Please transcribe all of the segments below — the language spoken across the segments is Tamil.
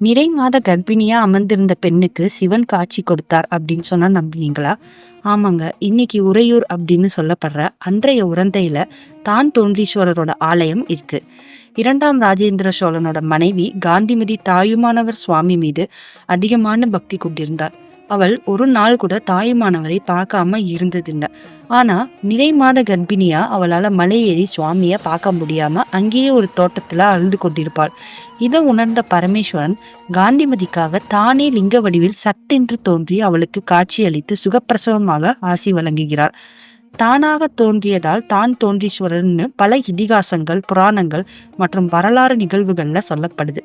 நிறை மாத கர்ப்பிணியா அமர்ந்திருந்த பெண்ணுக்கு சிவன் காட்சி கொடுத்தார் அப்படின்னு சொன்னா நம்புவீங்களா? ஆமாங்க. இன்னைக்கு உறையூர் அப்படின்னு சொல்லப்படுற அன்றைய உரந்தையில தான் தோன்றீஸ்வரரோட ஆலயம் இருக்கு. இரண்டாம் ராஜேந்திர சோழனோட மனைவி காந்திமதி தாயுமானவர் சுவாமி மீது அதிகமான பக்தி கொண்டிருந்தார். அவள் ஒரு நாள் கூட தாயுமானவரை பார்க்காம இருந்ததில்லை. ஆனா நிறை மாத கர்ப்பிணியா அவளால மலை ஏறி சுவாமிய பார்க்க முடியாம அங்கேயே ஒரு தோட்டத்துல அழுது கொண்டிருப்பாள். இதை உணர்ந்த பரமேஸ்வரன் காந்திமதிக்காக தானே லிங்க வடிவில் சட்டென்று தோன்றி அவளுக்கு காட்சியளித்து சுகப்பிரசவமாக ஆசி வழங்குகிறார். தானாக தோன்றியதால் தான் தோன்றீஸ்வரர்னு பல இதிகாசங்கள் புராணங்கள் மற்றும் வரலாறு நிகழ்வுகள்ல சொல்லப்படுது.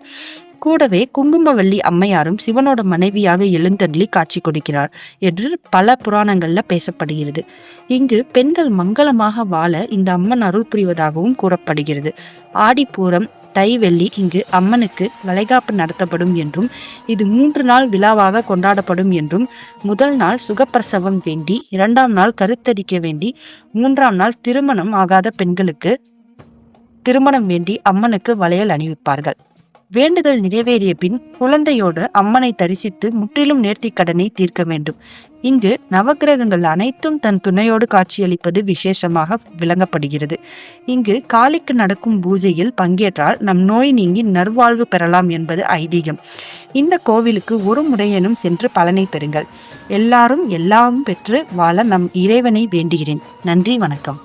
கூடவே குங்குமவல்லி அம்மையாரும் சிவனோட மனைவியாக எழுந்தள்ளி காட்சி கொடுக்கிறார் என்று பல புராணங்கள்ல பேசப்படுகிறது. இங்கு பெண்கள் மங்களமாக வாழ இந்த அம்மன் அருள் புரிவதாகவும் கூறப்படுகிறது. ஆடிப்பூரம் தை வெள்ளி இங்கு அம்மனுக்கு வளைகாப்பு நடத்தப்படும் என்றும் இது மூன்று நாள் விழாவாக கொண்டாடப்படும் என்றும் முதல் நாள் சுகப்பிரசவம் வேண்டி இரண்டாம் நாள் கருத்தரிக்க வேண்டி மூன்றாம் நாள் திருமணம் ஆகாத பெண்களுக்கு திருமணம் வேண்டி அம்மனுக்கு வளையல் அணிவிப்பார்கள். வேண்டுதல் நிறைவேறிய பின் குழந்தையோடு அம்மனை தரிசித்து முற்றிலும் நேர்த்தி கடனை தீர்க்க வேண்டும். இங்கு நவக்கிரகங்கள் அனைத்தும் தன் துணையோடு காட்சியளிப்பது விசேஷமாக விளங்கப்படுகிறது. இங்கு காளிக்கு நடக்கும் பூஜையில் பங்கேற்றால் நம் நோய் நீங்கி நர்வாழ்வு பெறலாம் என்பது ஐதீகம். இந்த கோவிலுக்கு ஒரு முறையேனும் சென்று பலனை பெறுங்கள். எல்லாரும் எல்லாம் பெற்று வாழ நம் இறைவனை வேண்டுகிறேன். நன்றி வணக்கம்.